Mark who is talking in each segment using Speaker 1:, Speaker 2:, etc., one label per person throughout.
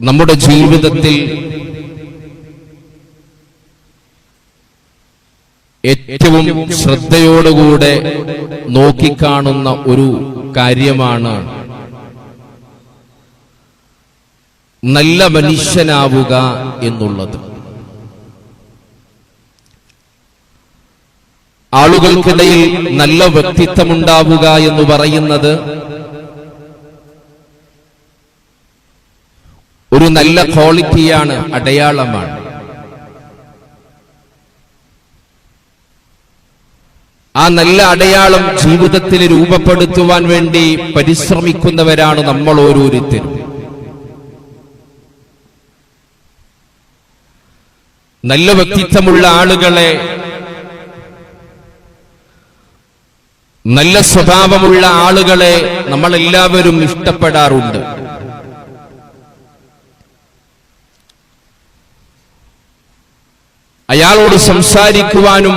Speaker 1: നമ്മുടെ ജീവിതത്തിൽ ഏറ്റവും ശ്രദ്ധയോടുകൂടെ നോക്കിക്കാണുന്ന ഒരു കാര്യമാണ് നല്ല മനുഷ്യനാവുക എന്നുള്ളത്. ആളുകൾക്കിടയിൽ നല്ല വ്യക്തിത്വമുണ്ടാവുക എന്ന് പറയുന്നത് ഒരു നല്ല ക്വാളിറ്റിയാണ് അടയാളമാണ്. ആ നല്ല അടയാളം ജീവിതത്തിൽ രൂപപ്പെടുത്തുവാൻ വേണ്ടി പരിശ്രമിക്കുന്നവരാണ് നമ്മൾ ഓരോരുത്തരും. നല്ല വ്യക്തിത്വമുള്ള ആളുകളെ നല്ല സ്വഭാവമുള്ള ആളുകളെ നമ്മളെല്ലാവരും ഇഷ്ടപ്പെടാറുണ്ട്. അയാളോട് സംസാരിക്കുവാനും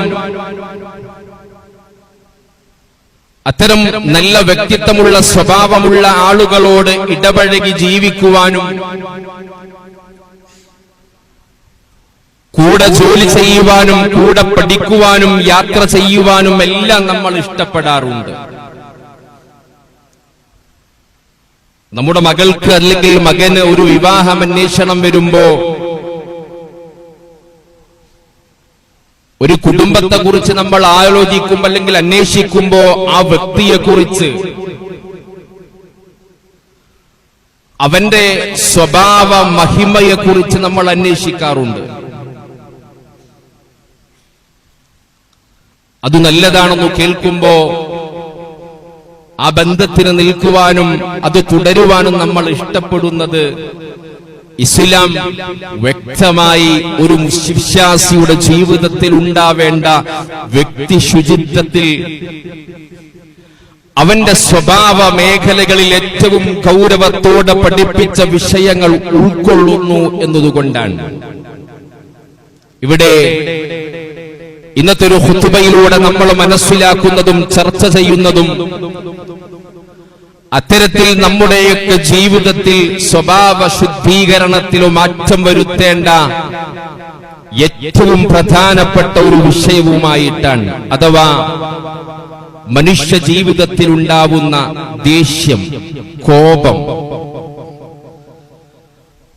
Speaker 1: അത്തരം നല്ല വ്യക്തിത്വമുള്ള സ്വഭാവമുള്ള ആളുകളോട് ഇടപഴകി ജീവിക്കുവാനും കൂടെ ജോലി ചെയ്യുവാനും കൂടെ പഠിക്കുവാനും യാത്ര ചെയ്യുവാനും എല്ലാം നമ്മൾ ഇഷ്ടപ്പെടാറുണ്ട്. നമ്മുടെ മകൾക്ക് അല്ലെങ്കിൽ മകന് ഒരു വിവാഹം അന്വേഷണം വരുമ്പോ ഒരു കുടുംബത്തെ കുറിച്ച് നമ്മൾ ആലോചിക്കുമ്പോൾ അല്ലെങ്കിൽ അന്വേഷിക്കുമ്പോ ആ വ്യക്തിയെ കുറിച്ച് അവന്റെ സ്വഭാവ മഹിമയെ കുറിച്ച് നമ്മൾ അന്വേഷിക്കാറുണ്ട്. അത് നല്ലതാണെന്ന് കേൾക്കുമ്പോ ആ ബന്ധത്തിന് നിൽക്കുവാനും അത് തുടരുവാനും നമ്മൾ ഇഷ്ടപ്പെടുന്നത് ഇസ്ലാം വ്യക്തമായി ഒരു വിശ്വാസിയുടെ ജീവിതത്തിൽ ഉണ്ടാവേണ്ട വ്യക്തി ശുചിത്വത്തിൽ അവന്റെ സ്വഭാവ മേഖലകളിൽ ഏറ്റവും ഗൗരവത്തോടെ പഠിപ്പിച്ച വിഷയങ്ങൾ ഉൾക്കൊള്ളുന്നു എന്നതുകൊണ്ടാണ്. ഇവിടെ ഇന്നത്തെ ഒരു ഹുത്തുബയിലൂടെ നമ്മൾ മനസ്സിലാക്കുന്നതും ചർച്ച ചെയ്യുന്നതും അത്തരത്തിൽ നമ്മുടെയൊക്കെ ജീവിതത്തിൽ സ്വഭാവ ശുദ്ധീകരണത്തിലോ മാറ്റം വരുത്തേണ്ട ഏറ്റവും പ്രധാനപ്പെട്ട ഒരു വിഷയവുമായിട്ടാണ് അഥവാ മനുഷ്യ ജീവിതത്തിൽ ഉണ്ടാവുന്ന ദേഷ്യം കോപം.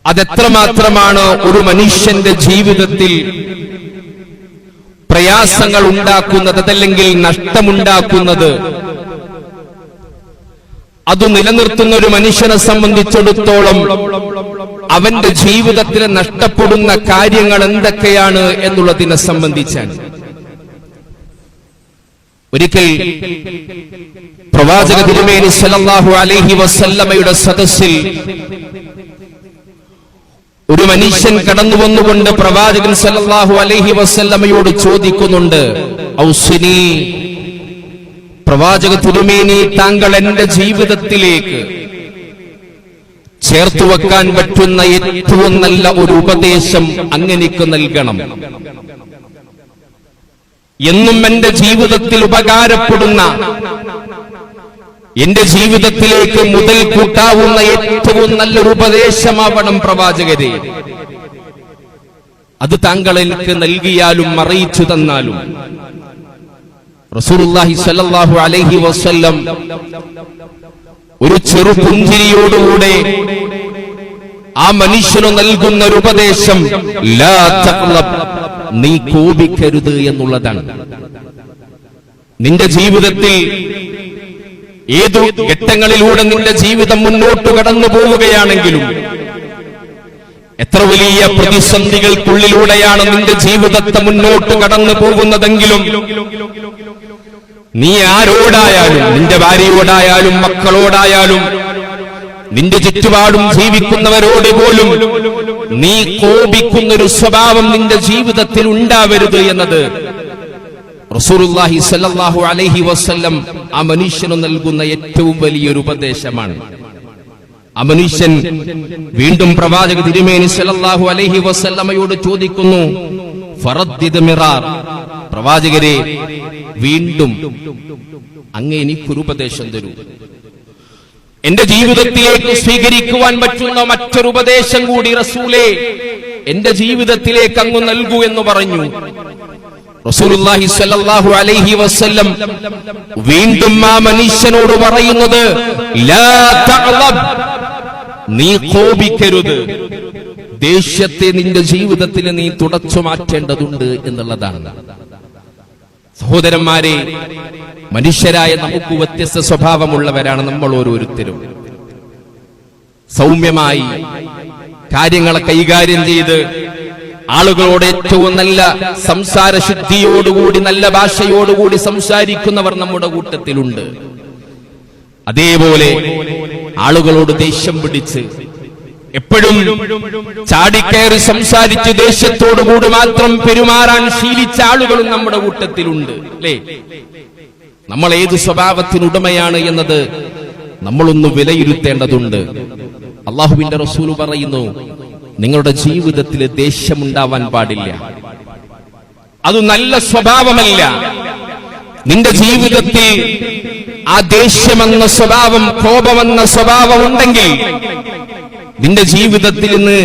Speaker 1: അതെത്രമാത്രമാണ് ഒരു മനുഷ്യന്റെ ജീവിതത്തിൽ പ്രയാസങ്ങൾ ഉണ്ടാക്കുന്നത് അതല്ലെങ്കിൽ നഷ്ടമുണ്ടാക്കുന്നത് അത് നിലനിർത്തുന്ന ഒരു മനുഷ്യനെ സംബന്ധിച്ചിടത്തോളം അവന്റെ ജീവിതത്തിൽ നഷ്ടപ്പെടുന്ന കാര്യങ്ങൾ എന്തൊക്കെയാണ് എന്നുള്ളതിനെ സംബന്ധിച്ചാണ്. ഒരിക്കൽ പ്രവാചക തിരുമേനി സലല്ലാഹു അലൈഹി വസല്ലമയുടെ സദസ്സിൽ ഒരു മനുഷ്യൻ കടന്നു വന്നുകൊണ്ട് പ്രവാചകൻ സലല്ലാഹു അലൈഹി വസല്ലമയോട് ചോദിക്കുന്നുണ്ട് ഔസിനി പ്രവാചക തിരുമേനി താങ്കൾ എന്റെ ജീവിതത്തിലേക്ക് ചേർത്തു വെക്കാൻ പറ്റുന്ന ഏറ്റവും നല്ല ഒരു ഉപദേശം അങ്ങനെക്ക് നൽകണം. എന്നും എന്റെ ജീവിതത്തിൽ ഉപകാരപ്പെടുന്ന എന്റെ ജീവിതത്തിലേക്ക് മുതൽ കൂട്ടാവുന്ന ഏറ്റവും നല്ലൊരു ഉപദേശമാവണം പ്രവാചകരെ. അത് താങ്കൾ എനിക്ക് നൽകിയാലും അറിയിച്ചു തന്നാലും. റസൂലുള്ളാഹി സ്വല്ലല്ലാഹു അലൈഹി വസല്ലം ഒരു ചെറു പുഞ്ചിരിയോടുകൂടെ ആ മനുഷ്യന് നൽകുന്ന ഒരു ഉപദേശം നീ കോപിക്കരുത് എന്നുള്ളതാണ്. നിന്റെ ജീവിതത്തിൽ ഏതു ഘട്ടങ്ങളിലൂടെ നിന്റെ ജീവിതം മുന്നോട്ട് കടന്നു പോവുകയാണെങ്കിലും എത്ര വലിയ പ്രതിസന്ധികൾക്കുള്ളിലൂടെയാണ് നിന്റെ ജീവിതത്തെ മുന്നോട്ട് കടന്നു പോകുന്നതെങ്കിലും നീ ആരോടായാലും നിന്റെ ഭാര്യയോടായാലും മക്കളോടായാലും നിന്റെ ചുറ്റുപാടും ജീവിക്കുന്നവരോട് പോലും നീ കോപിക്കുന്നൊരു സ്വഭാവം നിന്റെ ജീവിതത്തിൽ ഉണ്ടാവരുത് എന്നത് റസൂലുള്ളാഹി സല്ലല്ലാഹു അലൈഹി വസല്ലം ആ മനുഷ്യന് നൽകുന്ന ഏറ്റവും വലിയൊരു ഉപദേശമാണ്. ആ മനുഷ്യൻ വീണ്ടും പ്രവാചക തിരുമേനി സല്ലല്ലാഹു അലൈഹി വസല്ലമയോട് ചോദിക്കുന്നു ഫറദ്ദിദ് മിറാർ പ്രവാചകരെ വീണ്ടും അങ്ങ് എനിക്കൊരുപദേശം തരൂ. എന്റെ ജീവിതത്തിലേക്ക് സ്വീകരിക്കുവാൻ പറ്റുന്ന മറ്റൊരു ഉപദേശം കൂടി റസൂലെ എന്റെ ജീവിതത്തിലേക്ക് അങ്ങ് നൽകൂ എന്ന് പറഞ്ഞു. റസൂലുള്ളാഹി സ്വല്ലല്ലാഹു അലൈഹി വസല്ലം വീണ്ടും ആ മനുഷ്യനോട് പറയുന്നത് ലാ തഅലബ്. നീ കോപിക്കരുത്. ദേഷ്യത്തെ നിന്റെ ജീവിതത്തിൽ നീ തുടച്ചു മാറ്റേണ്ടതുണ്ട് എന്നുള്ളതാണ്. സഹോദരന്മാരെ മനുഷ്യരായ നമുക്ക് വ്യത്യസ്ത സ്വഭാവമുള്ളവരാണ് നമ്മൾ ഓരോരുത്തരും. സൗമ്യമായി കാര്യങ്ങളെ കൈകാര്യം ചെയ്ത് ആളുകളോട് ഏറ്റവും നല്ല സംസാര ശുദ്ധിയോടുകൂടി നല്ല ഭാഷയോടുകൂടി സംസാരിക്കുന്നവർ നമ്മുടെ കൂട്ടത്തിലുണ്ട്. അതേപോലെ ആളുകളോട് ദേഷ്യം പിടിച്ച് എപ്പോഴും ചാടിക്കയറി സംസാരിച്ച് ദേഷ്യത്തോടുകൂടി മാത്രം പെരുമാറാൻ ശീലിച്ച ആളുകളും നമ്മുടെ കൂട്ടത്തിലുണ്ട് അല്ലേ? നമ്മൾ ഏത് സ്വഭാവത്തിനുടമയാണ് എന്നത് നമ്മളൊന്ന് വിലയിരുത്തേണ്ടതുണ്ട്. അള്ളാഹുവിന്റെ റസൂൽ പറയുന്നു നിങ്ങളുടെ ജീവിതത്തിൽ ദേഷ്യമുണ്ടാവാൻ പാടില്ല. അത് നല്ല സ്വഭാവമല്ല. നിന്റെ ജീവിതത്തിൽ ആ ദേഷ്യമെന്ന സ്വഭാവം കോപമെന്ന സ്വഭാവം ഉണ്ടെങ്കിൽ നിന്റെ ജീവിതത്തിൽ നിന്ന്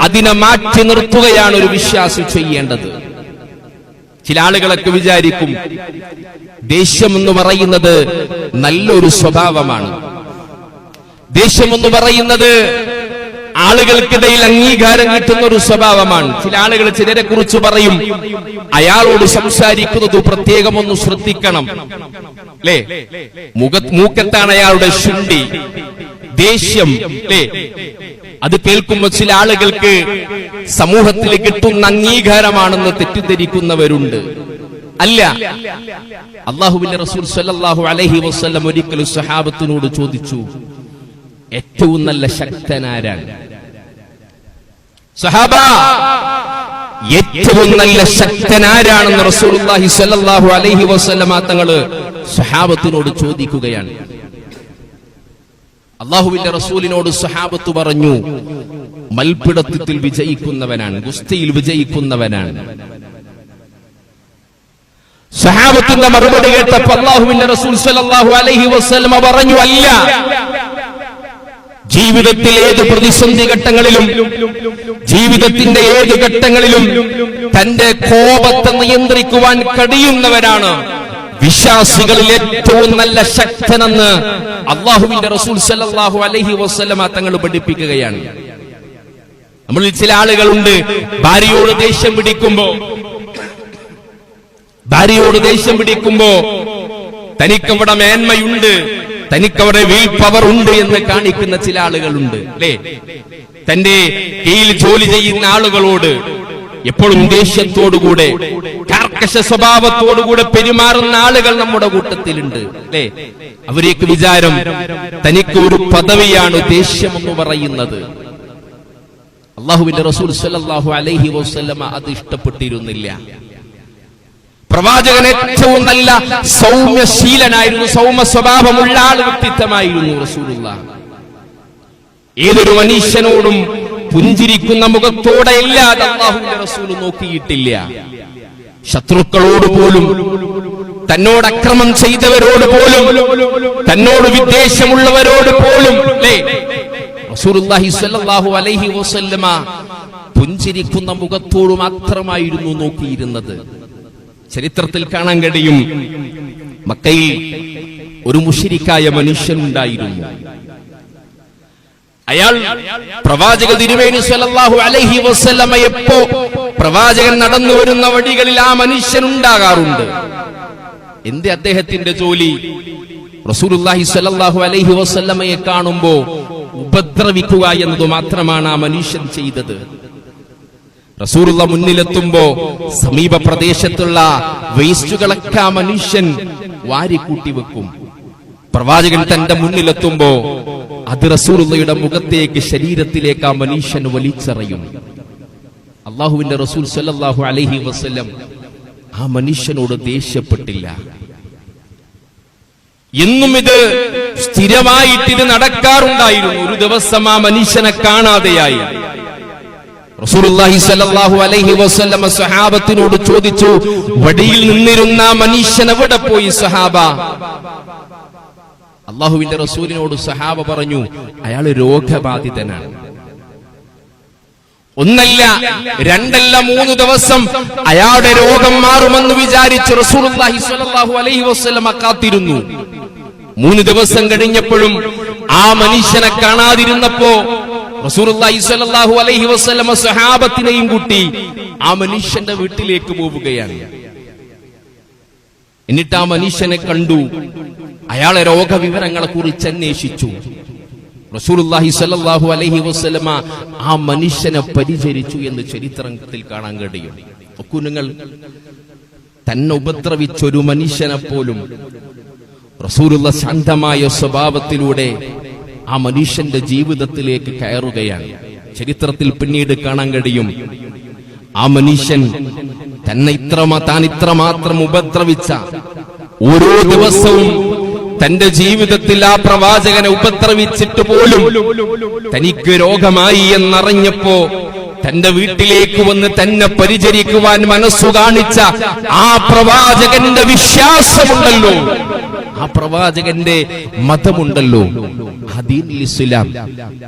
Speaker 1: അതിനെ മാറ്റി നിർത്തുകയാണ് ഒരു വിശ്വാസി ചെയ്യേണ്ടത്. ചില ആളുകളൊക്കെ വിചാരിക്കും ദേഷ്യം എന്ന് പറയുന്നത് നല്ലൊരു സ്വഭാവമാണ്. ദേഷ്യം എന്ന് പറയുന്നത് ആളുകൾക്കിടയിൽ അംഗീകാരം കിട്ടുന്ന ഒരു സ്വഭാവമാണ്. ചില ആളുകൾ ചിലരെ കുറിച്ച് പറയും അയാളോട് സംസാരിക്കുന്നത് പ്രത്യേകം ശ്രദ്ധിക്കണം. അല്ലേ മുഖ മൂക്കത്താണ് അയാളുടെ ശുണ്ടി ദേഷ്യം. അത് കേൾക്കുമ്പോൾ ചില ആളുകൾക്ക് സമൂഹത്തിൽ കിട്ടുന്ന അംഗീകാരമാണെന്ന് തെറ്റിദ്ധരിക്കുന്നവരുണ്ട്. അല്ല. അള്ളാഹുബിന്റെ റസൂൽ സല്ലാഹു അലഹി വസല്ലം ഒരിക്കലും സഹാബത്തിനോട് ചോദിച്ചു ഏറ്റവും നല്ല ശക്തനാരാണ്? സഹാബ ഏറ്റവും നല്ല ശക്തനാരാണെന്ന് റസൂൽ അലഹി വസല്ലമ തങ്ങൾ സഹാബത്തിനോട് ചോദിക്കുകയാണ്. അള്ളാഹുവിന്റെ റസൂലിനോട് സഹാബത്ത് പറഞ്ഞു മൽപിടത്തിൽ വിജയിക്കുന്നവനാണ് ഗുസ്തിയിൽ വിജയിക്കുന്നവനാണ്. സഹാബത്തിന്റെ മറുപടി കേട്ടപ്പോ അള്ളാഹുവിന്റെ റസൂൽ സല്ലല്ലാഹു അലൈഹി വസല്ലമ പറഞ്ഞു അല്ല. ജീവിതത്തിൽ ഏത് പ്രതിസന്ധി ഘട്ടങ്ങളിലും ജീവിതത്തിന്റെ ഏത് ഘട്ടങ്ങളിലും തന്റെ കോപത്തെ നിയന്ത്രിക്കുവാൻ കഴിയുന്നവരാണ്. വിശ്വാസികളിൽ ഏറ്റവും നല്ല ശക്തനെന്ന് അള്ളാഹുവിന്റെ റസൂൽ സല്ലല്ലാഹു അലൈഹി വസല്ലമ തങ്ങൾ പഠിപ്പിക്കുകയാണ്. നമ്മളിൽ ചില ആളുകളുണ്ട് ഭാര്യയോട് ദേഷ്യം പിടിക്കുമ്പോ ഭാര്യയോട് ദേഷ്യം പിടിക്കുമ്പോ തനിക്കവിടെ മേന്മയുണ്ട് തനിക്കവിടെ വിൽ പവർ ഉണ്ട് എന്ന് കാണിക്കുന്ന ചില ആളുകളുണ്ട് അല്ലേ? തന്റെ കീഴിൽ ജോലി ചെയ്യുന്ന ആളുകളോട് എപ്പോഴും ദേഷ്യത്തോടുകൂടെ കർക്കശ സ്വഭാവത്തോടുകൂടെ പെരുമാറുന്ന ആളുകൾ നമ്മുടെ കൂട്ടത്തിലുണ്ട്. അല്ലേ? അവരേക്ക് വിചാരം തനിക്ക് ഒരു പദവിയാണ് ദേഷ്യം എന്ന് പറയുന്നത്. അള്ളാഹുവിന്റെ റസൂൽ സല്ലാഹു അലൈഹി വസല്ലമ അത് ഇഷ്ടപ്പെട്ടിരുന്നില്ല. പ്രവാചകൻ ഏറ്റവും നല്ല സൗമ്യശീലനായിരുന്നു സൗമ്യ സ്വഭാവമുള്ള ആൾ വ്യക്തിത്വമായിരുന്നു റസൂലുള്ള ഏതൊരു മനുഷ്യനോടും പുഞ്ചിരിക്കുന്ന മുഖത്തോടെ ഇല്ലാതെ അള്ളാഹുവിന്റെ റസൂൽ നോക്കിയിട്ടില്ല. ശത്രുക്കളോട് പോലും തന്നോട് അക്രമം ചെയ്തവരോട് പോലും തന്നോട് വിദ്വേഷമുള്ളവരോട് പോലും അലൈഹി വസല്ലമ പുഞ്ചിരിക്കുന്ന മുഖത്തോട് മാത്രമായിരുന്നു നോക്കിയിരുന്നത്. ചരിത്രത്തിൽ കാണാൻ കഴിയും. മക്കയിൽ ഒരു മുഷിരിക്കായ മനുഷ്യനുണ്ടായിരുന്നു. അയാൾ പ്രവാചക തിരുവേണി സല്ലല്ലാഹു അലൈഹി വസല്ലമ എപ്പോ പ്രവാചകൻ നടന്നു വരുന്ന വഴികളിൽ ആ മനുഷ്യൻ ഉണ്ടാകാറുണ്ട് എന്ത് അദ്ദേഹത്തിന്റെ ജോലി? റസൂലുള്ളാഹി സല്ലല്ലാഹു അലൈഹി വസല്ലമയെ കാണുമ്പോ ഉപദ്രവിക്കുക എന്നത് മാത്രമാണ് ആ മനുഷ്യൻ ചെയ്തത്. റസൂറുള്ള മുന്നിലെത്തുമ്പോ സമീപ പ്രദേശത്തുള്ള വേസ്റ്റുകളൊക്കെ ആ മനുഷ്യൻ വാരിക്കൂട്ടി വെക്കും. പ്രവാചകൻ തന്റെ മുന്നിലെത്തുമ്പോ അത് റസൂലുള്ളയുടെ മുഖത്തേക്ക് ശരീരത്തിലേക്ക് ആ മനുഷ്യൻ വലിച്ചെറിയും. അള്ളാഹുവിന്റെ റസൂൽ സല്ലല്ലാഹു അലൈഹി വസല്ലം ആ മനുഷ്യനോട് ദേഷ്യപ്പെട്ടില്ല. എന്നും ഇത് സ്ഥിരമായിട്ട് ഇത് നടക്കാറുണ്ടായിരുന്നു. ഒരു ദിവസം ആ മനുഷ്യനെ കാണാതെയായി. റസൂലുള്ളാഹി അലൈഹി വസല്ലം സഹാബത്തിനോട് ചോദിച്ചു വടിയിൽ നിന്നിരുന്ന മനുഷ്യൻ എവിടെ പോയി സഹാബ അള്ളാഹുവിന്റെ റസൂലിനോട് സഹാബ പറഞ്ഞു അയാൾ രോഗബാധിതനാണ്. ഒന്നല്ല രണ്ടല്ല മൂന്ന് ദിവസം അയാളുടെ രോഗം മാറുമെന്ന് വിചാരിച്ച് റസൂലുള്ളാഹി സ്വല്ലല്ലാഹു അലൈഹി വസല്ലമ കാത്തിരുന്നു. മൂന്ന് ദിവസം കഴിഞ്ഞപ്പോഴും ആ മനുഷ്യനെ കാണാതിരുന്നപ്പോ റസൂലുള്ളാഹി സ്വല്ലല്ലാഹു അലൈഹി വസല്ലമ സഹാബത്തിനെയും കൂട്ടി ആ മനുഷ്യന്റെ വീട്ടിലേക്ക് പോവുകയാണ്. എന്നിട്ട് ആ മനുഷ്യനെ കണ്ടു. അയാളെ രോഗവിവരങ്ങളെ കുറിച്ച് അന്വേഷിച്ചു. റസൂലുള്ളാഹി സ്വല്ലല്ലാഹു അലൈഹി വസല്ലമ ആ മനുഷ്യനെ പരിചരിച്ചു എന്ന് ചരിത്രത്തിൽ കാണാൻ കഴിയും. നോക്കൂ തന്നെ ഉപദ്രവിച്ച ഒരു മനുഷ്യനെ പോലും റസൂലുള്ള ശാന്തമായ സ്വഭാവത്തിലൂടെ ആ മനുഷ്യന്റെ ജീവിതത്തിലേക്ക് കയറുകയാണ്. ചരിത്രത്തിൽ പിന്നീട് കാണാൻ കഴിയും ആ മനുഷ്യൻ തന്നെ ഇത്ര താൻ ഇത്രമാത്രം ഉപദ്രവിച്ച ഓരോ ദിവസവും തന്റെ ജീവിതത്തിൽ ആ പ്രവാചകനെ ഉപദ്രവിച്ചിട്ട് പോലും തനിക്ക് രോഗമായി എന്നറിഞ്ഞപ്പോ തന്റെ വീട്ടിലേക്ക് വന്ന് തന്നെ പരിചരിക്കുവാൻ മനസ്സു കാണിച്ച ആ പ്രവാചകന്റെ വിശ്വാസമുണ്ടല്ലോ. ആ പ്രവാചകന്റെ മതമുണ്ടല്ലോ. ഹദീൻ ഇസ്ലാം.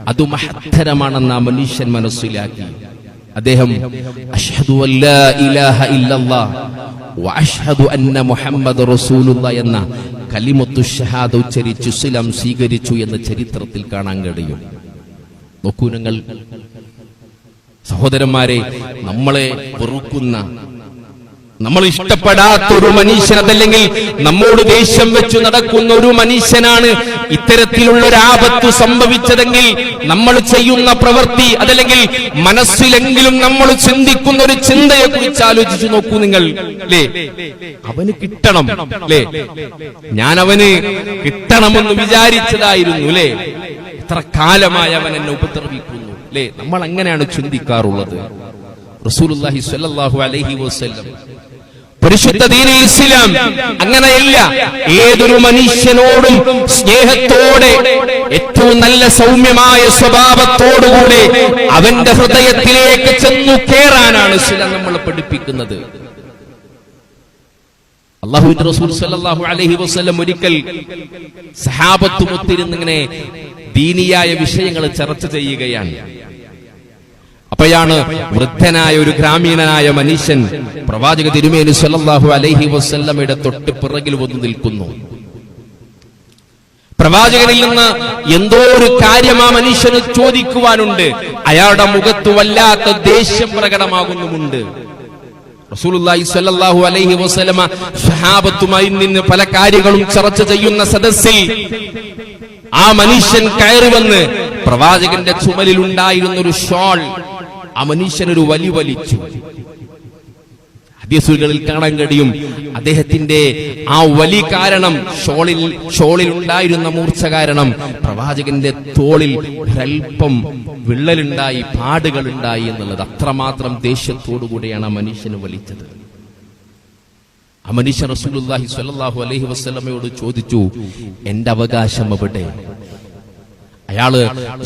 Speaker 1: അത് മഹത്തരമാണെന്ന് ആ മനുഷ്യൻ മനസ്സിലാക്കി. അദ്ദേഹം അഷ്ഹദു അന്ന എന്ന കലിമത്തു ഷഹാദ ഉച്ചരിച്ചു ഇസ്ലാം സ്വീകരിച്ചു എന്ന ചരിത്രത്തിൽ കാണാൻ കഴിയും. നോക്കൂ നിങ്ങൾ സഹോദരന്മാരെ നമ്മളെ വെറുക്കുന്ന നമ്മൾ ഇഷ്ടപ്പെടാത്ത ഒരു മനുഷ്യൻ അതല്ലെങ്കിൽ നമ്മോട് ദേഷ്യം വെച്ചു നടക്കുന്ന ഒരു മനുഷ്യനാണ്. ഇത്തരത്തിലുള്ള ഒരു ആപത്ത് സംഭവിച്ചതെങ്കിൽ നമ്മൾ ചെയ്യുന്ന പ്രവൃത്തി അതല്ലെങ്കിൽ മനസ്സിലെങ്കിലും നമ്മൾ ചിന്തിക്കുന്ന ഒരു ചിന്തയെ കുറിച്ച് ആലോചിച്ചു നോക്കൂ നിങ്ങൾ. അല്ലേ അവന് കിട്ടണം. അല്ലേ ഞാൻ അവന് കിട്ടണമെന്ന് വിചാരിച്ചതായിരുന്നു. അല്ലേ എത്ര കാലമായി അവൻ എന്നെ ഉപദ്രവിക്കുന്നു. അല്ലേ നമ്മൾ അങ്ങനെയാണ് ചിന്തിക്കാറുള്ളത്? റസൂലുള്ളാഹി സ്വല്ലല്ലാഹു അലൈഹി വസല്ലം പരിശുദ്ധ ദീനി ഇസ്ലാം അങ്ങനെയല്ല ഏതൊരു മനുഷ്യനോടും സ്നേഹത്തോടെ ഏറ്റവും നല്ല സൗമ്യമായ സ്വഭാവത്തോടുകൂടെ അവന്റെ ഹൃദയത്തിലേക്ക് ചെന്നു കേറാനാണ് ഇസ്ലാം നമ്മൾ പഠിപ്പിക്കുന്നത്. അള്ളാഹുവിന്റെ റസൂൽ സല്ലല്ലാഹു അലൈഹി വസല്ലം ഒരിക്കൽ സഹാബത്തുമൊത്തിരുന്നിങ്ങനെ ദീനിയായ വിഷയങ്ങൾ ചർച്ച ചെയ്യുകയാണ്. അപ്പോഴാണ് വൃദ്ധനായ ഒരു ഗ്രാമീണനായ മനുഷ്യൻ പ്രവാചക തിരുമേനി സല്ലല്ലാഹു അലൈഹി വസല്ലമയുടെ തൊട്ട് പിറകിൽ വന്നു നിൽക്കുന്നു. പ്രവാചകനിൽ നിന്ന് എന്തോ ഒരു കാര്യം ആ മനുഷ്യന് ചോദിക്കുവാനുണ്ട്. അയാളുടെ മുഖത്ത് വല്ലാത്ത ദേഷ്യം പ്രകടമാകുന്നുമുണ്ട്. റസൂലുള്ളാഹി സ്വല്ലല്ലാഹു അലൈഹി വസല്ലമ സ്വഹാബത്തുമായി നിന്ന് പല കാര്യങ്ങളും ചർച്ച ചെയ്യുന്ന സദസ്സിൽ ആ മനുഷ്യൻ കയറി വന്ന് പ്രവാചകന്റെ ചുമലിൽ ഉണ്ടായിരുന്ന ഒരു ഷോൾ ആ മനുഷ്യനൊരു വലി വലിച്ചു. ഹദീസുകളിൽ കാണാൻ കഴിയും അദ്ദേഹത്തിന്റെ ആ വലി കാരണം ഷോളിൽ ഷോളിൽ ഉണ്ടായിരുന്ന മൂർച്ച കാരണം പ്രവാചകന്റെ തോളിൽ ഒരൽപ്പം വിള്ളലുണ്ടായി പാടുകളുണ്ടായി എന്നുള്ളത്. അത്രമാത്രം ദേഷ്യത്തോടുകൂടിയാണ് ആ മനുഷ്യന് വലിച്ചത്. ആ മനുഷ്യൻ റസൂലുള്ളാഹി സ്വല്ലല്ലാഹു അലൈഹി വസല്ലമയോട് ചോദിച്ചു എന്റെ അവകാശം എവിടെ? അയാൾ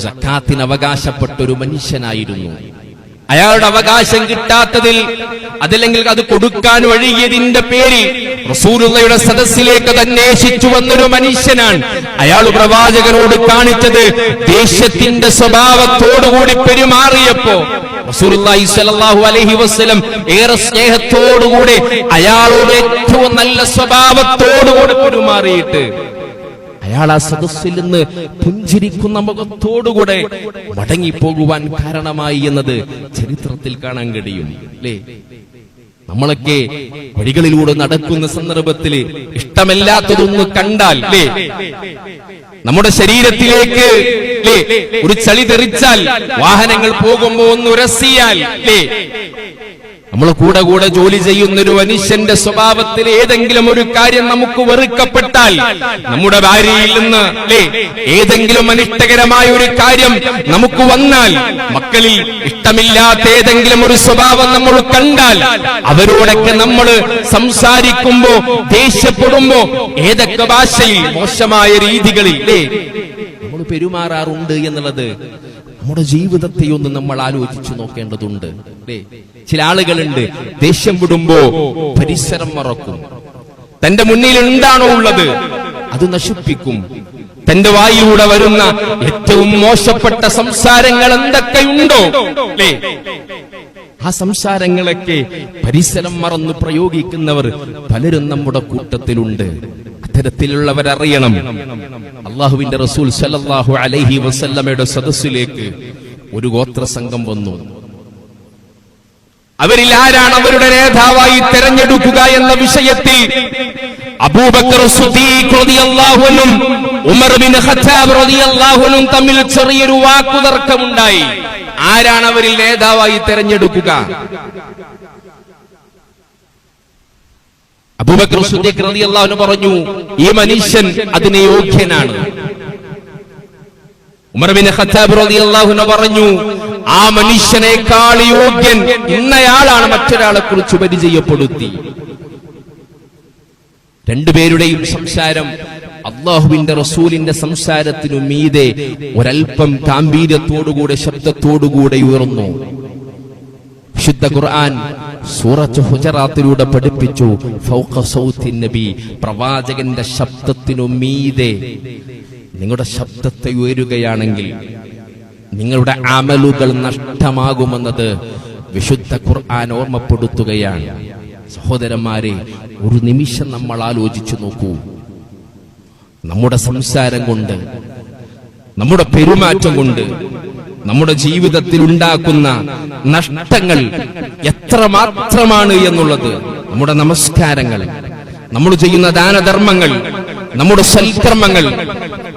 Speaker 1: സക്കാത്തിന് അവകാശപ്പെട്ട ഒരു മനുഷ്യനായിരുന്നു. അയാളുടെ അവകാശം കിട്ടാത്തതിൽ അതല്ലെങ്കിൽ അത് കൊടുക്കാൻ വഴിയതിന്റെ പേരിൽ റസൂലുള്ളയുടെ സദസ്സിലേക്ക് അന്വേഷിച്ചു വന്നൊരു മനുഷ്യനാണ്. അയാൾ പ്രവാചകനോട് കാണിച്ചത് ദേഷ്യത്തിന്റെ സ്വഭാവത്തോടുകൂടി പെരുമാറിയപ്പോ റസൂലുള്ളാഹി സ്വല്ലല്ലാഹു അലൈഹി വസല്ലം ഏറെ സ്നേഹത്തോടുകൂടി അയാളുടെ ഏറ്റവും നല്ല സ്വഭാവത്തോടുകൂടി പെരുമാറിയിട്ട് അയാൾ ആ സദസ്സിൽ നിന്ന് പുഞ്ചിരിക്കുന്ന മുഖത്തോടുകൂടെ മടങ്ങിപ്പോകുവാൻ കാരണമായി എന്നത് ചരിത്രത്തിൽ കാണാൻ കഴിയും നമ്മളൊക്കെ വഴികളിലൂടെ നടക്കുന്ന സന്ദർഭത്തിൽ ഇഷ്ടമല്ലാത്തതൊന്ന് കണ്ടാൽ നമ്മുടെ ശരീരത്തിലേക്ക് ഒരു ചളി തെറിച്ചാൽ വാഹനങ്ങൾ പോകുമ്പോ ഒന്ന് ഉരസിയാൽ നമ്മൾ കൂടെ കൂടെ ജോലി ചെയ്യുന്ന ഒരു മനുഷ്യന്റെ സ്വഭാവത്തിൽ ഏതെങ്കിലും ഒരു കാര്യം നമുക്ക് വെറുക്കപ്പെട്ടാൽ നമ്മുടെ ഭാര്യയിൽ നിന്ന് ഏതെങ്കിലും അനിഷ്ടകരമായ ഒരു കാര്യം നമുക്ക് വന്നാൽ മക്കളിൽ ഇഷ്ടമില്ലാത്ത ഏതെങ്കിലും ഒരു സ്വഭാവം നമ്മൾ കണ്ടാൽ അവരോടൊക്കെ നമ്മൾ സംസാരിക്കുമ്പോ ദേഷ്യപ്പെടുമ്പോ ഏതൊക്കെ ഭാഷയിൽ മോശമായ രീതികളിൽ നമ്മൾ പെരുമാറാറുണ്ട് എന്നുള്ളത് നമ്മുടെ ജീവിതത്തെ ഒന്ന് നമ്മൾ ആലോചിച്ചു നോക്കേണ്ടതുണ്ട്. ചില ആളുകളുണ്ട് ദേഷ്യം വിടുമ്പോ പരിസരം മറക്കും. തന്റെ മുന്നിൽ എന്താണോ ഉള്ളത് അത് നശിപ്പിക്കും. തന്റെ വായിലൂടെ വരുന്ന ഏറ്റവും മോശപ്പെട്ട സംസാരങ്ങൾ എന്തൊക്കെയുണ്ടോ? ആ സംസാരങ്ങളൊക്കെ പരിസരം മറന്ന് പ്രയോഗിക്കുന്നവർ പലരും നമ്മുടെ കൂട്ടത്തിലുണ്ട്. അത്തരത്തിലുള്ളവരറിയണം അള്ളാഹുവിന്റെ റസൂൽ സലല്ലാഹു അലൈഹി വസല്ലമയുടെ സദസ്സിലേക്ക് ഒരു ഗോത്ര സംഘം വന്നു. അവരിൽ ആരാണ് അവരുടെ നേതാവായി തെരഞ്ഞെടുക്കുക എന്ന വിഷയത്തിൽ ഉമർ ബിൻ ഖത്താബ് തമ്മിൽ ചെറിയൊരു വാക്കുതർക്കമുണ്ടായി. ആരാണ് അവരിൽ നേതാവായി തെരഞ്ഞെടുക്കുക? റളിയല്ലാഹു പറഞ്ഞു ഈ മനുഷ്യൻ അതിന് യോഗ്യനാണ്. ഖത്താബ് റളിയല്ലാഹു പറഞ്ഞു ആ മനുഷ്യനേക്കാൾ യോഗ്യൻ ഇന്നയാളാണ് മറ്റൊരാളെ കുറിച്ച് പരിചയപ്പെടുത്തി. രണ്ടുപേരുടെയും സംസാരം അള്ളാഹുവിന്റെ റസൂലിന്റെ സംസാരത്തിനു മീതെ ഒരൽപ്പം ഗാംഭീര്യത്തോടുകൂടെ ശബ്ദത്തോടുകൂടെ ഉയർന്നു. വിശുദ്ധ ഖുർആൻ സൂറത്ത് ഹുജറാത്തിലൂടെ പഠിപ്പിച്ചു. നബി പ്രവാചകന്റെ ശബ്ദത്തിനു മീതെ. നിങ്ങളുടെ ശബ്ദത്തെ ഉയരുകയാണെങ്കിൽ നിങ്ങളുടെ അമലുകൾ നഷ്ടമാകുമെന്നത് വിശുദ്ധ ഖുർആൻ ഓർമ്മപ്പെടുത്തുകയാണ്. സഹോദരന്മാരെ ഒരു നിമിഷം നമ്മൾ ആലോചിച്ചു നോക്കൂ. നമ്മുടെ സംസാരം കൊണ്ട് നമ്മുടെ പെരുമാറ്റം കൊണ്ട് നമ്മുടെ ജീവിതത്തിൽ ഉണ്ടാക്കുന്ന നഷ്ടങ്ങൾ എത്ര മാത്രമാണ് എന്നുള്ളത് നമ്മുടെ നമസ്കാരങ്ങൾ നമ്മൾ ചെയ്യുന്ന ദാനധർമ്മങ്ങൾ നമ്മുടെ സൽക്കർമ്മങ്ങൾ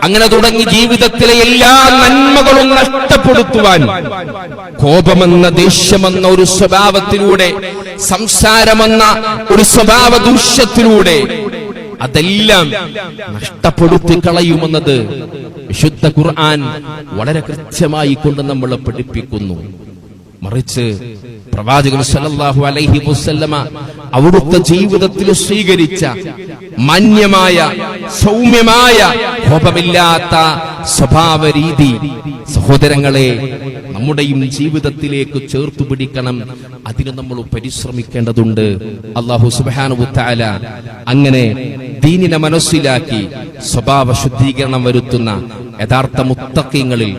Speaker 1: അങ്ങനെ തുടങ്ങി ജീവിതത്തിലെ എല്ലാ നന്മകളും നഷ്ടപ്പെടുത്തുവാൻ കോപമെന്ന ദേഷ്യമെന്ന ഒരു സ്വഭാവത്തിലൂടെ സംസാരമെന്ന ഒരു സ്വഭാവ ദൂഷ്യത്തിലൂടെ അതെല്ലാം നഷ്ടപ്പെടുത്തി കളയുമെന്നത് വിശുദ്ധ ഖുർആൻ വളരെ കൃത്യമായി കൊണ്ട് നമ്മളെ പഠിപ്പിക്കുന്നു. മറിച്ച് പ്രവാചകൻ സല്ലല്ലാഹു അലൈഹി വസല്ലമ അവിടുത്തെ ജീവിതത്തിൽ സ്വീകരിച്ച മാന്യമായ സൗമ്യമായ കോപമില്ലാത്ത സ്വഭാവ രീതി സഹോദരങ്ങളെ നമ്മുടെയും ജീവിതത്തിലേക്ക് ചേർത്തു പിടിക്കണം. അതിന് നമ്മൾ പരിശ്രമിക്കേണ്ടതുണ്ട്. അള്ളാഹു സുബാനുബുത്താല അങ്ങനെ ദീനിനെ മനസ്സിലാക്കി സ്വഭാവ ശുദ്ധീകരണം വരുത്തുന്ന യഥാർത്ഥ മുത്തക്കങ്ങളിൽ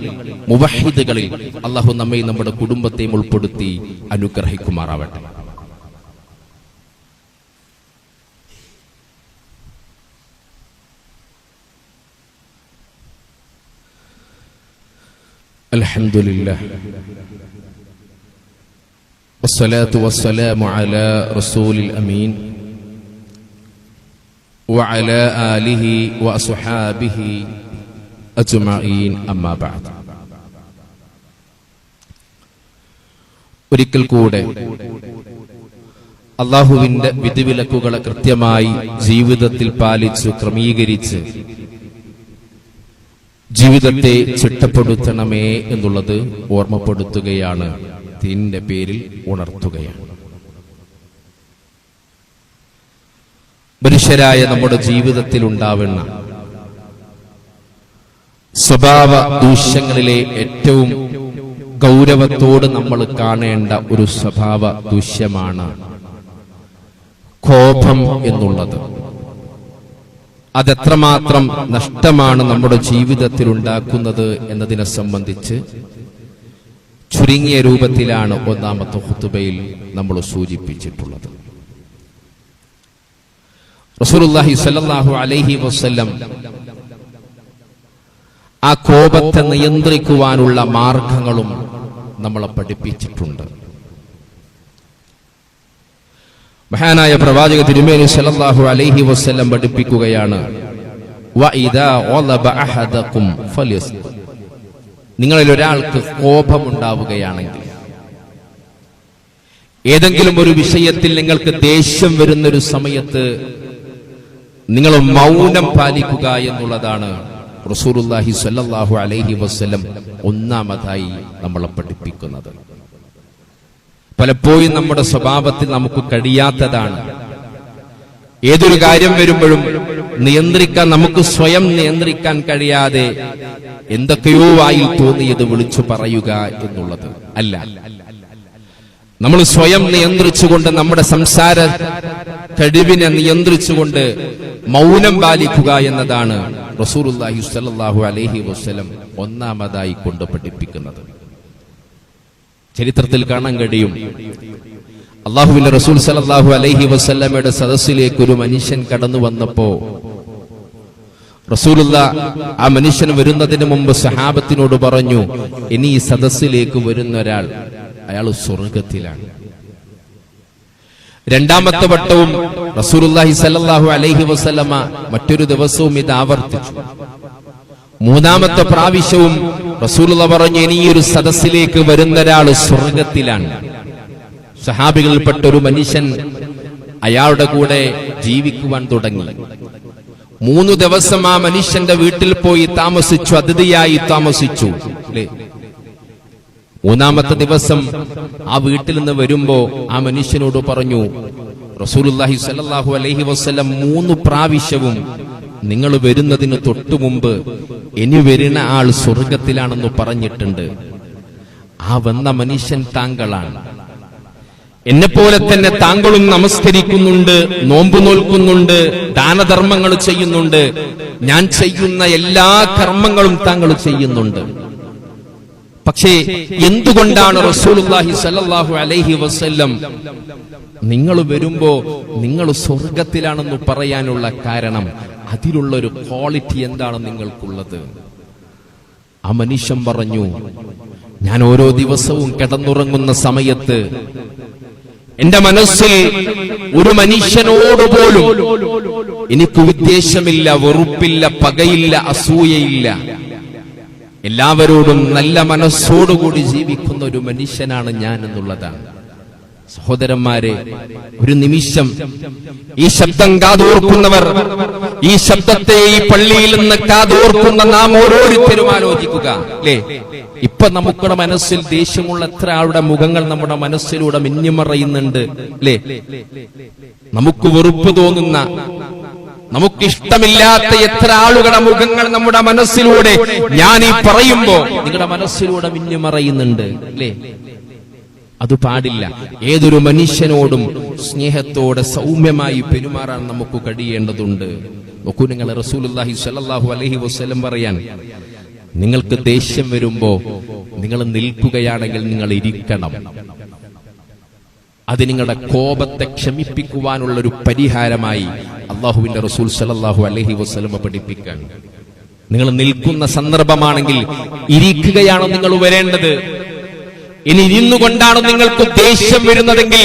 Speaker 1: മുവഹിദുകളിൽ അള്ളാഹു നമ്മെ നമ്മുടെ കുടുംബത്തെയും ഉൾപ്പെടുത്തി അനുഗ്രഹിക്കുമാറാവട്ടെ الحمد لله والصلاة والسلام على رسول الأمين وعلى آله وأصحابه أجمعين أما بعد ഒരിക്കൽ കൂടെ അള്ളാഹുവിന്റെ വിധിവിലക്കുകളെ കൃത്യമായി ജീവിതത്തിൽ പാലിച്ചു ക്രമീകരിച്ച് ജീവിതത്തെ ചിട്ടപ്പെടുത്തണമേ എന്നുള്ളത് ഓർമ്മപ്പെടുത്തുകയാണ് ദീനിന്റെ പേരിൽ ഉണർത്തുകയാണ് മനുഷ്യരായ നമ്മുടെ ജീവിതത്തിൽ ഉണ്ടാവുന്ന സ്വഭാവ ദൂഷ്യങ്ങളിലെ ഏറ്റവും ഗൗരവത്തോട് നമ്മൾ കാണേണ്ട ഒരു സ്വഭാവ ദൂഷ്യമാണ് കോപം എന്നുള്ളത്. അതെത്രമാത്രം നഷ്ടമാണ് നമ്മുടെ ജീവിതത്തിൽ ഉണ്ടാക്കുന്നത് എന്നതിനെ സംബന്ധിച്ച് ചുരുങ്ങിയ രൂപത്തിലാണ് ഒന്നാമത്തെ ഹുത്തുബയിൽ നമ്മൾ സൂചിപ്പിച്ചിട്ടുള്ളത്. റസൂലുള്ളാഹി സ്വല്ലല്ലാഹു അലൈഹി വസല്ലം ആ കോപത്തെ നിയന്ത്രിക്കുവാനുള്ള മാർഗങ്ങളും നമ്മളെ പഠിപ്പിച്ചിട്ടുണ്ട്. മഹാനായ പ്രവാചക തിരുമേനി സല്ലല്ലാഹു അലൈഹി വസല്ലം പഠിപ്പിക്കുകയാണ് നിങ്ങളിൽ ഒരാൾക്ക് കോപമുണ്ടാവുകയാണെങ്കിൽ ഏതെങ്കിലും ഒരു വിഷയത്തിൽ നിങ്ങൾക്ക് ദേഷ്യം വരുന്നൊരു സമയത്ത് നിങ്ങൾ മൗനം പാലിക്കുക എന്നുള്ളതാണ് റസൂലുള്ളാഹി സ്വല്ലല്ലാഹു അലൈഹി വസല്ലം ഒന്നാമതായി നമ്മളെ പഠിപ്പിക്കുന്നത്. പലപ്പോഴും നമ്മുടെ സ്വഭാവത്തിൽ നമുക്ക് കഴിയാത്തതാണ്. ഏതൊരു കാര്യം വരുമ്പോഴും നിയന്ത്രിക്കാൻ നമുക്ക് സ്വയം നിയന്ത്രിക്കാൻ കഴിയാതെ എന്തൊക്കെയോ വായിൽ തോന്നിയത് വിളിച്ചു പറയുക എന്നുള്ളത് അല്ല. നമ്മൾ സ്വയം നിയന്ത്രിച്ചുകൊണ്ട് നമ്മുടെ സംസാര കഴിവിനെ നിയന്ത്രിച്ചുകൊണ്ട് മൗനം പാലിക്കുക എന്നതാണ് റസൂർഹി സ്വല്ലല്ലാഹു അലൈഹി വസല്ലം ഒന്നാമതായി കൊണ്ട് പഠിപ്പിക്കുന്നത്. ചരിത്രത്തിൽ കാണാൻ കഴിയും. അള്ളാഹുവിന്റെ റസൂൽ സലല്ലാഹു അലഹി വസല്ലമയുടെ സദസ്സിലേക്ക് ഒരു മനുഷ്യൻ കടന്നു വന്നപ്പോ റസൂലുള്ള ആ മനുഷ്യൻ വരുന്നതിന് മുമ്പ് സഹാബത്തിനോട് പറഞ്ഞു ഇനി ഈ സദസ്സിലേക്ക് വരുന്ന ഒരാൾ അയാൾ സ്വർഗത്തിലാണ്. രണ്ടാമത്തെ വട്ടവും റസൂലുള്ളാഹി സല്ലല്ലാഹു അലൈഹി വസല്ലമ മറ്റൊരു ദിവസവും ഇത് ആവർത്തിച്ചു. മൂന്നാമത്തെ പ്രാവശ്യവും റസൂലുള്ള പറഞ്ഞു ഇനി ഒരു സദസ്സിലേക്ക് വരുന്ന ഒരാൾ സ്വർഗത്തിലാണ്. സഹാബികളിൽപ്പെട്ട ഒരു മനുഷ്യൻ അയാളുടെ കൂടെ ജീവിക്കുവാൻ തുടങ്ങി. മൂന്ന് ദിവസം ആ മനുഷ്യന്റെ വീട്ടിൽ പോയി താമസിച്ചു അതിഥിയായി താമസിച്ചു അല്ലേ? മൂന്നാമത്തെ ദിവസം ആ വീട്ടിൽ നിന്ന് വരുമ്പോ ആ മനുഷ്യനോട് പറഞ്ഞു റസൂലുല്ലാഹി സല്ലല്ലാഹു അലൈഹി വസല്ലം മൂന്ന് പ്രാവശ്യവും നിങ്ങൾ വരുന്നതിന് തൊട്ടു മുമ്പ് ഇനി വരുന്ന ആൾ സ്വർഗത്തിലാണെന്ന് പറഞ്ഞിട്ടുണ്ട്. ആ വന്ന മനുഷ്യൻ താങ്കളാണ്. എന്നെപ്പോലെ തന്നെ താങ്കളും നമസ്കരിക്കുന്നുണ്ട് നോമ്പ് നോൽക്കുന്നുണ്ട് ദാനധർമ്മങ്ങൾ ചെയ്യുന്നുണ്ട്. ഞാൻ ചെയ്യുന്ന എല്ലാ കർമ്മങ്ങളും താങ്കൾ ചെയ്യുന്നുണ്ട്. പക്ഷേ എന്തുകൊണ്ടാണ് അലൈഹി വസല്ലം നിങ്ങൾ വരുമ്പോ നിങ്ങൾ സ്വർഗത്തിലാണെന്ന് പറയാനുള്ള കാരണം അതിലുള്ള ഒരു ക്വാളിറ്റി എന്താണ് നിങ്ങൾക്കുള്ളത്? ആ മനുഷ്യൻ പറഞ്ഞു ഞാൻ ഓരോ ദിവസവും കിടന്നുറങ്ങുന്ന സമയത്ത് എന്റെ മനസ്സിൽ ഒരു മനുഷ്യനോട് പോലും എനിക്ക് ഉദ്ദേശമില്ല വെറുപ്പില്ല പകയില്ല അസൂയയില്ല. എല്ലാവരോടും നല്ല മനസ്സോടുകൂടി ജീവിക്കുന്ന ഒരു മനുഷ്യനാണ് ഞാൻ എന്നുള്ളതാണ്. സഹോദരന്മാരെ ഒരു നിമിഷം. ഈ ശബ്ദം കാതോർക്കുന്നവർ ഈ ശബ്ദത്തെ ഈ പള്ളിയിൽ നിന്ന് കാതോർക്കുന്ന നാം ഓരോരുത്തരും ആലോചിക്കുക അല്ലേ? ഇപ്പൊ നമുക്കുടെ മനസ്സിൽ ദേഷ്യമുള്ള എത്ര ആളുടെ മുഖങ്ങൾ നമ്മുടെ മനസ്സിലൂടെ മിന്നിമറയുന്നുണ്ട് അല്ലേ? നമുക്ക് വെറുപ്പ് തോന്നുന്ന നമുക്കിഷ്ടമില്ലാത്ത എത്ര ആളുകളുടെ മുഖങ്ങൾ നമ്മുടെ മനസ്സിലൂടെ ഞാൻ ഈ പറയുമ്പോ നിങ്ങളുടെ മനസ്സിലൂടെ മിന്നിമറയുന്നുണ്ട് അല്ലേ? അത് പാടില്ല. ഏതൊരു മനുഷ്യനോടും സ്നേഹത്തോടെ സൗമ്യമായി പെരുമാറാൻ നമുക്ക് കഴിയേണ്ടതുണ്ട്. നോക്കൂ നിങ്ങൾ റസൂലുള്ളാഹി സ്വല്ലല്ലാഹു അലൈഹി വസല്ലം പറയാൻ. നിങ്ങൾക്ക് ദേഷ്യം വരുമ്പോ നിങ്ങൾ നിൽക്കുകയാണെങ്കിൽ നിങ്ങൾ ഇരിക്കണം. അത് നിങ്ങളുടെ കോപത്തെ ക്ഷമിപ്പിക്കുവാനുള്ള ഒരു പരിഹാരമായി അള്ളാഹുവിന്റെ റസൂൽ സല്ലല്ലാഹു അലൈഹി വസ്ലമ പഠിപ്പിക്കാൻ നിങ്ങൾ നിൽക്കുന്ന സന്ദർഭമാണെങ്കിൽ ഇരിക്കുകയാണ് നിങ്ങൾ വരേണ്ടത്? ഇനി ഇരുന്നു കൊണ്ടാണ് നിങ്ങൾക്ക് ദേഷ്യം വരുന്നതെങ്കിൽ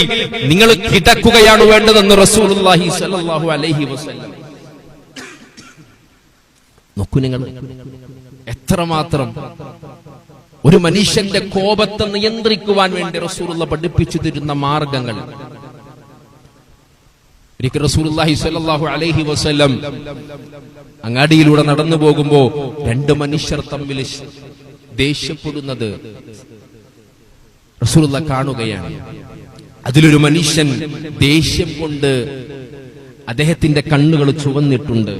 Speaker 1: നിങ്ങൾ കിടക്കുകയാണ് വേണ്ടതെന്ന് റസൂൽ അലഹി വസല്ലം. നോക്കൂ നിങ്ങൾ. എത്രമാത്രം ഒരു മനുഷ്യന്റെ കോപത്തെ നിയന്ത്രിക്കുവാൻ വേണ്ടി റസൂലുള്ള പഠിപ്പിച്ചു തരുന്ന മാർഗങ്ങൾ. റസൂലുള്ളാഹി സ്വല്ലല്ലാഹു അലൈഹി വസല്ലം അങ്ങാടിയിലൂടെ നടന്നു പോകുമ്പോ രണ്ട് മനുഷ്യർ തമ്മിൽ ദേഷ്യപ്പെടുന്നത് റസൂലുള്ള കാണുകയാണ്. അതിലൊരു മനുഷ്യൻ ദേഷ്യം കൊണ്ട് അദ്ദേഹത്തിന്റെ കണ്ണുകൾ ചുവന്നിട്ടുണ്ട്.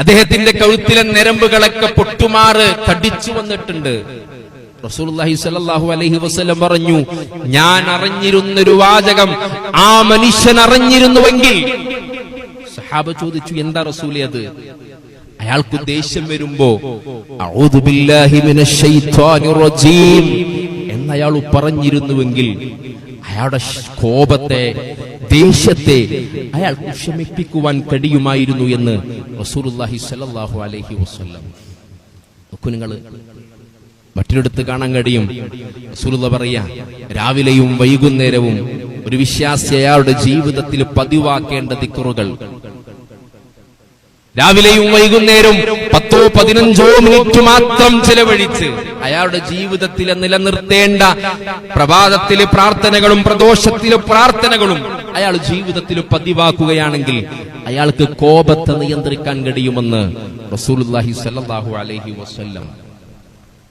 Speaker 1: അദ്ദേഹത്തിന്റെ കഴുത്തിലെ ഞരമ്പുകളൊക്കെ പൊട്ടുമാറ് തടിച്ചു വന്നിട്ടുണ്ട്. റസൂലുള്ളാഹി സ്വല്ലല്ലാഹു അലൈഹി വസല്ലം പറഞ്ഞു ഞാൻ അറിഞ്ഞിരുന്ന ഒരു വാചകം ആ മനുഷ്യൻ അറിഞ്ഞിരുന്നുവെങ്കിൽ. സഹാബ ചോദിച്ചു എന്താ റസൂലേ അത്? അയാൾക്ക് ദേഷ്യം വരുമ്പോ എന്ന് അയാൾ പറഞ്ഞിരുന്നുവെങ്കിൽ അയാളുടെ കോപത്തെ ദേഷ്യത്തെ അയാൾക്ക് ക്ഷമിപ്പിക്കുവാൻ കഴിയുമായിരുന്നു എന്ന് നിങ്ങൾ മറ്റൊരിടത്ത് കാണാൻ കഴിയും. റസൂലുള്ള പറയാ രാവിലെയും വൈകുന്നേരവും ഒരു വിശ്വാസി അയാളുടെ ജീവിതത്തിൽ പതിവാക്കേണ്ട ദിക്കറുകൾ രാവിലെയും വൈകുന്നേരവും പത്തോ പതിനഞ്ചോ മിനിറ്റ് മാത്രം ചെലവഴിച്ച് അയാളുടെ ജീവിതത്തിൽ നിലനിർത്തേണ്ട പ്രഭാതത്തിലെ പ്രാർത്ഥനകളും പ്രദോഷത്തിലെ പ്രാർത്ഥനകളും അയാൾ ജീവിതത്തിൽ പതിവാക്കുകയാണെങ്കിൽ അയാൾക്ക് കോപത്തെ നിയന്ത്രിക്കാൻ കഴിയുമെന്ന് റസൂലുള്ളാഹി സ്വല്ലല്ലാഹു അലൈഹി വസല്ലം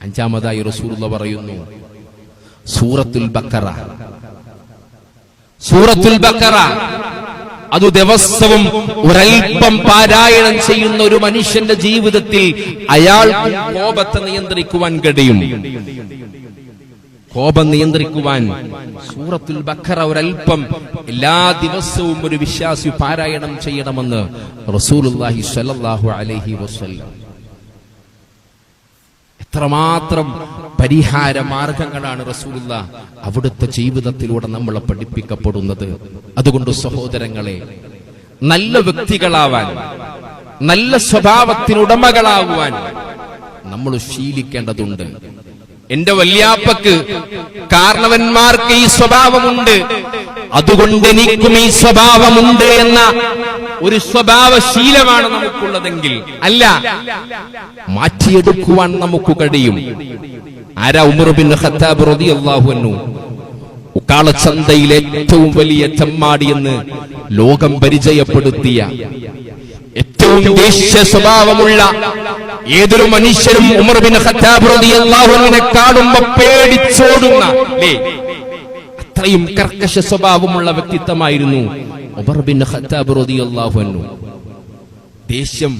Speaker 1: അഞ്ചാമതായി റസൂലുള്ള പറയുന്നു. സൂറത്തുൽ ബക്കറ. സൂറത്തുൽ ബക്കറ. അത് ദിവസവും ഒരൽപ്പം പാരായണം ചെയ്യുന്ന ഒരു മനുഷ്യന്റെ ജീവിതത്തിൽ അയാൾ കോപത്തെ നിയന്ത്രിക്കുവാൻ കഴിയും. കോപം നിയന്ത്രിക്കുവാൻ സൂറത്തുൽ ബക്കറ ഒരൽപ്പം എല്ലാ ദിവസവും ഒരു വിശ്വാസി പാരായണം ചെയ്യണമെന്ന് റസൂലുള്ളാഹി സ്വല്ലല്ലാഹു അലൈഹി വസല്ലം. എത്രമാത്രം പരിഹാര മാർഗങ്ങളാണ് റസൂലുള്ള അവിടുത്തെ ജീവിതത്തിലൂടെ നമ്മളെ പഠിപ്പിക്കപ്പെടുന്നത്. അതുകൊണ്ട് സഹോദരങ്ങളെ നല്ല വ്യക്തികളാവാൻ നല്ല സ്വഭാവത്തിനുടമകളാകുവാൻ നമ്മൾ ശീലിക്കേണ്ടതുണ്ട്. എന്റെ വല്യാപ്പക്ക് കാരണവന്മാർക്ക് ഈ സ്വഭാവമുണ്ട്. അതുകൊണ്ട് എനിക്കും ഈ സ്വഭാവമുണ്ട് എന്ന ഒരു സ്വഭാവശീലമാണ് നമുക്കുള്ളതെങ്കിൽ അല്ല മാറ്റിയെടുക്കുവാൻ നമുക്ക് കഴിയും. ആരാ ഉമർ ബിൻ ഖത്താബ് റളിയല്ലാഹു അൻഹു? ഉക്കാളച്ചന്തയിലെ ഏറ്റവും വലിയ ചെമ്മാടി എന്ന് ലോകം പരിചയപ്പെടുത്തിയ ഏറ്റവും ദേഷ്യ സ്വഭാവമുള്ള ഏതൊരു മനുഷ്യരും ഉമർ ബിൻ ഖത്താബ് റളിയല്ലാഹു അൻഹുവിനെ കാണുമ്പോൾ പേടിച്ചോടുന്ന അല്ലേ അത്രയും കർക്കശ സ്വഭാവമുള്ള വ്യക്തിത്വമായിരുന്നു ഉമർ ബിൻ ഖത്താബ് റളിയല്ലാഹു അൻഹു. ദേഷ്യം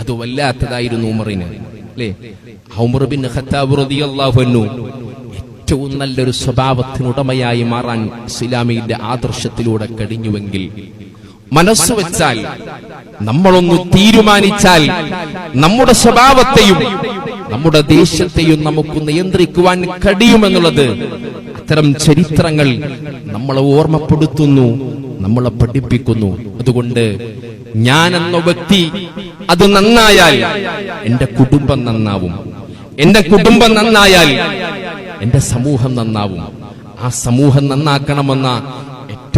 Speaker 1: അത് വല്ലാത്തതായിരുന്നു ഉമറിന് അല്ലേ ഉമർ ബിൻ ഖത്താബ് റളിയല്ലാഹു അൻഹു ഏറ്റവും നല്ലൊരു സ്വഭാവത്തിനുടമയായി മാറാൻ ഇസ്ലാമിന്റെ ആദർശത്തിലൂടെ കഴിഞ്ഞുവെങ്കിൽ മനസ്സ് വെച്ചാൽ നമ്മളൊന്ന് തീരുമാനിച്ചാൽ നമ്മുടെ സ്വഭാവത്തെയും നമ്മുടെ ദേശത്തെയും നമുക്ക് നിയന്ത്രിക്കുവാൻ കഴിയുമെന്നുള്ളത് അത്തരം ചരിത്രങ്ങൾ നമ്മളെ ഓർമ്മപ്പെടുത്തുന്നു നമ്മളെ പഠിപ്പിക്കുന്നു. അതുകൊണ്ട് ഞാൻ എന്ന വ്യക്തി അത് നന്നായാൽ എന്റെ കുടുംബം നന്നാവും. എന്റെ കുടുംബം നന്നായാൽ എന്റെ സമൂഹം നന്നാവും. ആ സമൂഹം നന്നാക്കണമെന്ന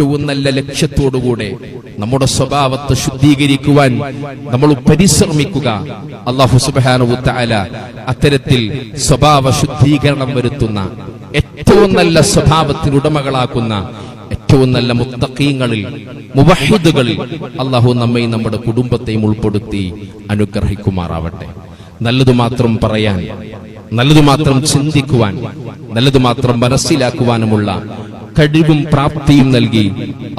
Speaker 1: ഏറ്റവും നല്ല ലക്ഷ്യത്തോടുകൂടെ നമ്മുടെ സ്വഭാവത്തെ ശുദ്ധീകരിക്കുവാൻ നമ്മൾ പരിശ്രമിക്കുക. അള്ളാഹു സുബാനു തആല അത്തരത്തിൽ സ്വഭാവ ശുദ്ധീകരണം വരുത്തുന്ന ഏറ്റവും നല്ല സ്വഭാവത്തിന് ഉടമകളാക്കുന്ന ഏറ്റവും നല്ല മുത്തക്കീങ്ങളിൽ മുബഹിദുകളിൽ അള്ളാഹു നമ്മയും നമ്മുടെ കുടുംബത്തെയും ഉൾപ്പെടുത്തി അനുഗ്രഹിക്കുമാറാവട്ടെ. നല്ലതു മാത്രം പറയാൻ നല്ലതു മാത്രം ചിന്തിക്കുവാൻ നല്ലതു മാത്രം മനസ്സിലാക്കുവാനുമുള്ള കഴിവും പ്രാപ്തിയും നൽകി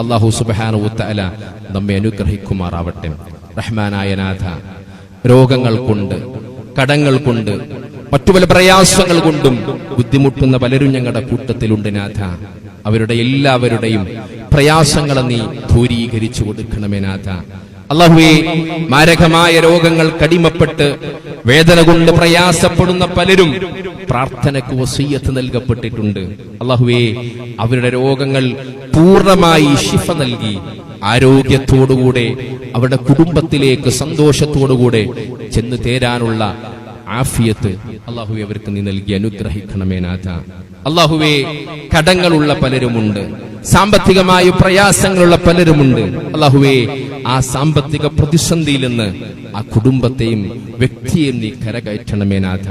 Speaker 1: അള്ളാഹു സുബാനുത്തല നമ്മെ അനുഗ്രഹിക്കുമാറാവട്ടെ. റഹ്മാനായ നാഥ രോഗങ്ങൾ കൊണ്ട് കടങ്ങൾ കൊണ്ട് മറ്റു പല പ്രയാസങ്ങൾ കൊണ്ടും ബുദ്ധിമുട്ടുന്ന പലരും ഞങ്ങളുടെ കൂട്ടത്തിലുണ്ട് നാഥ. അവരുടെ എല്ലാവരുടെയും പ്രയാസങ്ങളെ നീ ദൂരീകരിച്ചു കൊടുക്കണമേ നാഥ. അള്ളാഹുവെ മാരകമായ രോഗങ്ങൾ കടിമപ്പെട്ട് വേദന കൊണ്ട് പ്രയാസപ്പെടുന്ന പലരും പ്രാർത്ഥനക്ക് വസീയത്ത് നൽകപ്പെട്ടിട്ടുണ്ട്. അള്ളാഹുവെ അവരുടെ രോഗങ്ങൾ പൂർണമായി ശിഫ നൽകി. ആരോഗ്യത്തോടുകൂടെ അവരുടെ കുടുംബത്തിലേക്ക് സന്തോഷത്തോടുകൂടെ ചെന്ന് തേരാനുള്ള ആഫിയത്ത് അള്ളാഹുവെ അവർക്ക് നീ നൽകി അനുഗ്രഹിക്കണമേ നാഥ. അള്ളാഹുവെ കടങ്ങളുള്ള പലരുമുണ്ട്. സാമ്പത്തികമായ പ്രയാസങ്ങളുള്ള പലരുമുണ്ട്. അള്ളാഹുവേ ആ സാമ്പത്തിക പ്രതിസന്ധിയിൽ നിന്ന് ആ കുടുംബത്തെയും വ്യക്തിയെയും നീ കരകയറ്റണമേ നാഥ.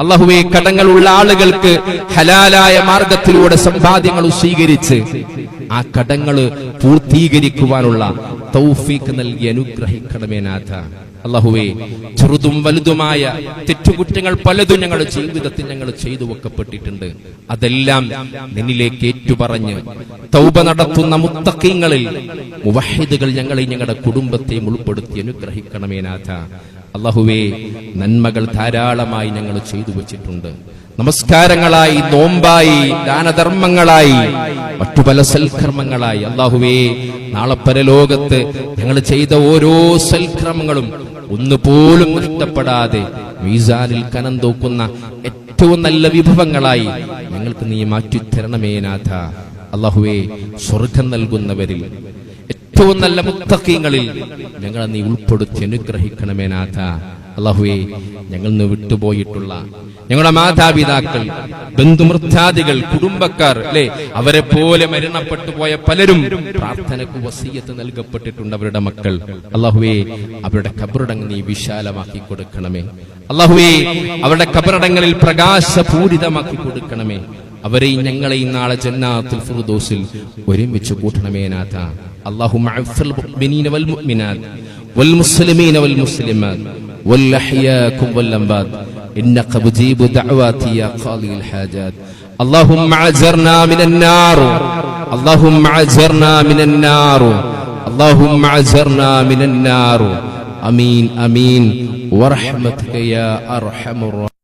Speaker 1: അള്ളാഹുവെ കടങ്ങളുള്ള ആളുകൾക്ക് ഹലാലായ മാർഗത്തിലൂടെ സമ്പാദ്യങ്ങൾ സ്വീകരിച്ച് ആ കടങ്ങൾ പൂർത്തീകരിക്കുവാനുള്ള തൗഫീക്ക് നൽകി അനുഗ്രഹിക്കണമേ നാഥ. അള്ളാഹുവെ ചെറുതും വലുതുമായ തെറ്റുകുറ്റങ്ങൾ പലതും ഞങ്ങളുടെ ജീവിതത്തിൽ ഞങ്ങൾ ചെയ്തു വെക്കപ്പെട്ടിട്ടുണ്ട് അതെല്ലാം നിന്നിലേക്ക് ഏറ്റുപറഞ്ഞ് തൗബ നടത്തുന്ന മുത്തക്കീങ്ങളിൽ മുവഹിദുകൾ ഞങ്ങളെ ഞങ്ങളുടെ കുടുംബത്തെയും ഉൾപ്പെടുത്തി അനുഗ്രഹിക്കണമേനാഥ അള്ളാഹുവേ നന്മകൾ ധാരാളമായി ഞങ്ങൾ ചെയ്തു വെച്ചിട്ടുണ്ട് നമസ്കാരങ്ങളായി നോമ്പായി ദാനധർമ്മങ്ങളായി മറ്റു പല സൽക്കർമ്മങ്ങളായി. അള്ളാഹുവേ നാളെ പരലോകത്ത് ഞങ്ങൾ ചെയ്ത ഓരോ സൽക്രമങ്ങളും ഒന്നുപോലും നഷ്ടപ്പെടാതെ മീസാനിൽ കനം തൂക്കുന്ന ഏറ്റവും നല്ല വിഭവങ്ങളായി ഞങ്ങൾക്ക് നീ മാറ്റിത്തരണമേ നാഥ. അള്ളാഹുവേ സ്വർഗം നൽകുന്നവരിൽ ഏറ്റവും നല്ല മുത്തക്കീങ്ങളിൽ ഞങ്ങളെ നീ ഉൾപ്പെടുത്തി അനുഗ്രഹിക്കണമേ നാഥ. അള്ളാഹുവെ ഞങ്ങൾ നിന്ന് വിട്ടുപോയിട്ടുള്ള ഞങ്ങളുടെ മാതാപിതാക്കൾ ബന്ധുമൃത്യാദികൾ കുടുംബക്കാർ അല്ലെ? അവരെ പോലെ മരണപ്പെട്ടു പോയ പലരും പ്രാർത്ഥനക്ക് വസീയത്ത് നൽകപ്പെട്ടിട്ടുണ്ട് അവരുടെ മക്കൾ. അള്ളാഹുവെ അവരുടെ കബറടങ്ങ് നീ വിശാലമാക്കി കൊടുക്കണമേ. അള്ളാഹുവെ അവരുടെ കബറടങ്ങളിൽ പ്രകാശപൂരിതമാക്കി കൊടുക്കണമേ. അവരെയും ഞങ്ങളെയും നാളെ ജന്നാത്തുൽ ഫുർദോസിൽ ഒരുമിച്ച് കൂട്ടണമേ നാഥ. അള്ളാഹു വൽ മുഅ്മിനീന വൽ മുഅ്മിനാത്ത് വൽ മുസ്ലിമീന വൽ മുസ്ലിമാത്ത്. والأحياكم والأموات. إنك مجيب دعواتي يا قاضي الحاجات. اللهم عجرنا من النار. اللهم عجرنا من النار. اللهم عجرنا من النار. أمين أمين. ورحمتك يا أرحم الراحمين.